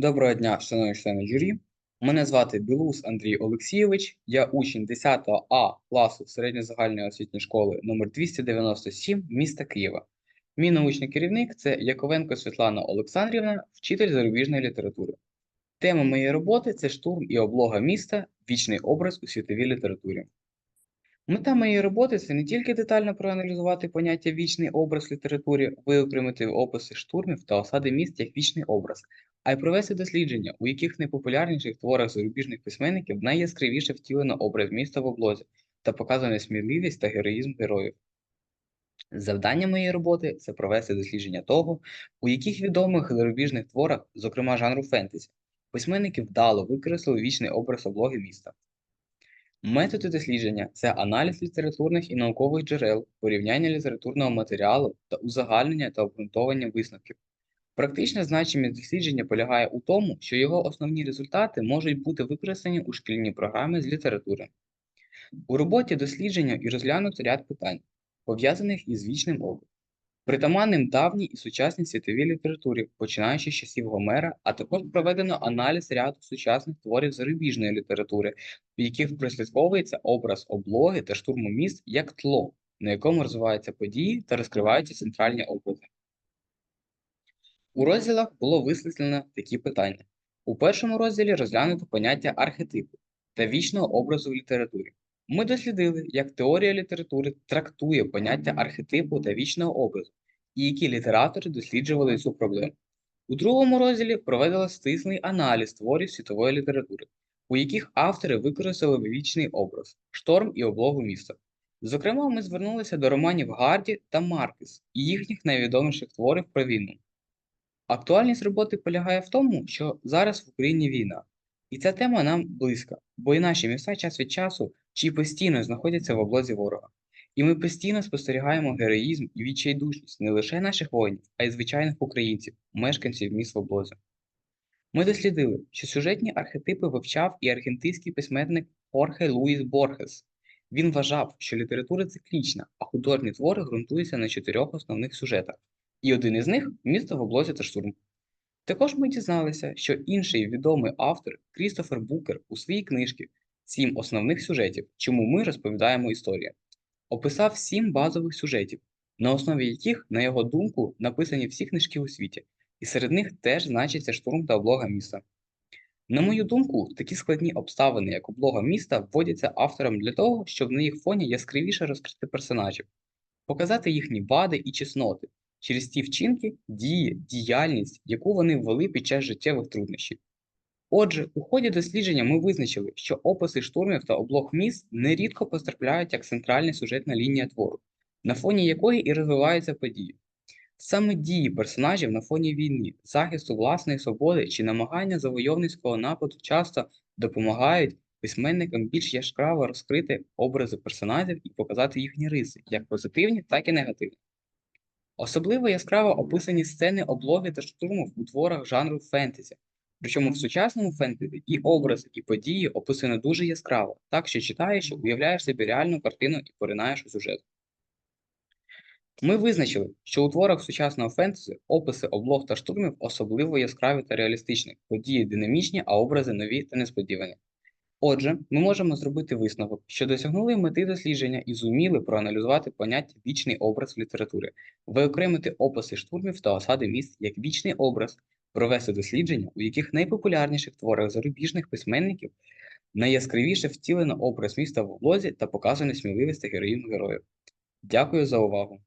Доброго дня, шановні члени журі. Мене звати Білус Андрій Олексійович. Я учень 10 А класу середньозагальної освітньої школи номер 297 міста Києва. Мій научний керівник це Яковенко Світлана Олександрівна, вчитель зарубіжної літератури. Тема моєї роботи це штурм і облога міста, вічний образ у світовій літературі. Мета моєї роботи це не тільки детально проаналізувати поняття вічний образ в літературі, виокремити описи штурмів та осади міст як вічний образ, а й провести дослідження, у яких найпопулярніших творах зарубіжних письменників найяскравіше втілено образ міста в облозі та показана сміливість та героїзм героїв. Завдання моєї роботи це провести дослідження того, у яких відомих зарубіжних творах, зокрема жанру фентезі, письменники вдало використали вічний образ облоги міста. Методи дослідження це аналіз літературних і наукових джерел, порівняння літературного матеріалу та узагальнення та обґрунтовання висновків. Практична значимість дослідження полягає у тому, що його основні результати можуть бути використані у шкільній програмі з літератури. У роботі дослідження і розглянуто ряд питань, пов'язаних із вічним образом, притаманним давній і сучасній світовій літературі, починаючи з часів Гомера, а також проведено аналіз ряду сучасних творів зарубіжної літератури, в яких прослідковується образ облоги та штурму міст як тло, на якому розвиваються події та розкриваються центральні образи. У розділах було висвітлено такі питання. У першому розділі розглянуто поняття архетипу та вічного образу в літературі. Ми дослідили, як теорія літератури трактує поняття архетипу та вічного образу, і які літератори досліджували цю проблему. У другому розділі проведено стислий аналіз творів світової літератури, у яких автори використали вічний образ, шторм і облогу міста. Зокрема, ми звернулися до романів Гарді та Маркес і їхніх найвідоміших творів про війну. Актуальність роботи полягає в тому, що зараз в Україні війна, і ця тема нам близька, бо і наші міста час від часу чи постійно знаходяться в облозі ворога. І ми постійно спостерігаємо героїзм і відчайдушність не лише наших воїнів, а й звичайних українців, мешканців міст в облозі. Ми дослідили, що сюжетні архетипи вивчав і аргентинський письменник Хорхе Луїс Борхес. Він вважав, що література циклічна, а художні твори ґрунтуються на чотирьох основних сюжетах, і один із них місто в облозі та штурм. Також ми дізналися, що інший відомий автор Крістофер Букер у своїй книжці Сім основних сюжетів, чому ми розповідаємо історію, описав сім базових сюжетів, на основі яких, на його думку, написані всі книжки у світі, і серед них теж значиться штурм та облога міста. На мою думку, такі складні обставини, як облога міста, вводяться автором для того, щоб на їх фоні яскравіше розкрити персонажів, показати їхні вади і чесноти через ті вчинки, дії, діяльність, яку вони ввели під час життєвих труднощів. Отже, у ході дослідження ми визначили, що описи штурмів та облог міст нерідко потрапляють як центральна сюжетна лінія твору, на фоні якої і розвиваються події. Саме дії персонажів на фоні війни, захисту власної свободи чи намагання завойовницького нападу часто допомагають письменникам більш яскраво розкрити образи персонажів і показати їхні риси, як позитивні, так і негативні. Особливо яскраво описані сцени облоги та штурмів у творах жанру фентезі. Причому в сучасному фентезі і образи, і події описані дуже яскраво, так що читаєш, уявляєш собі реальну картину і поринаєш у сюжет. Ми визначили, що у творах сучасного фентезі описи облог та штурмів особливо яскраві та реалістичні, події динамічні, а образи нові та несподівані. Отже, ми можемо зробити висновок, що досягнули мети дослідження і зуміли проаналізувати поняття вічний образ в літературі, виокремити описи штурмів та осади міст як вічний образ, провести дослідження, у яких найпопулярніших творах зарубіжних письменників найяскравіше втілено образ міста в облозі та показано сміливість та героїзм героїв. Дякую за увагу!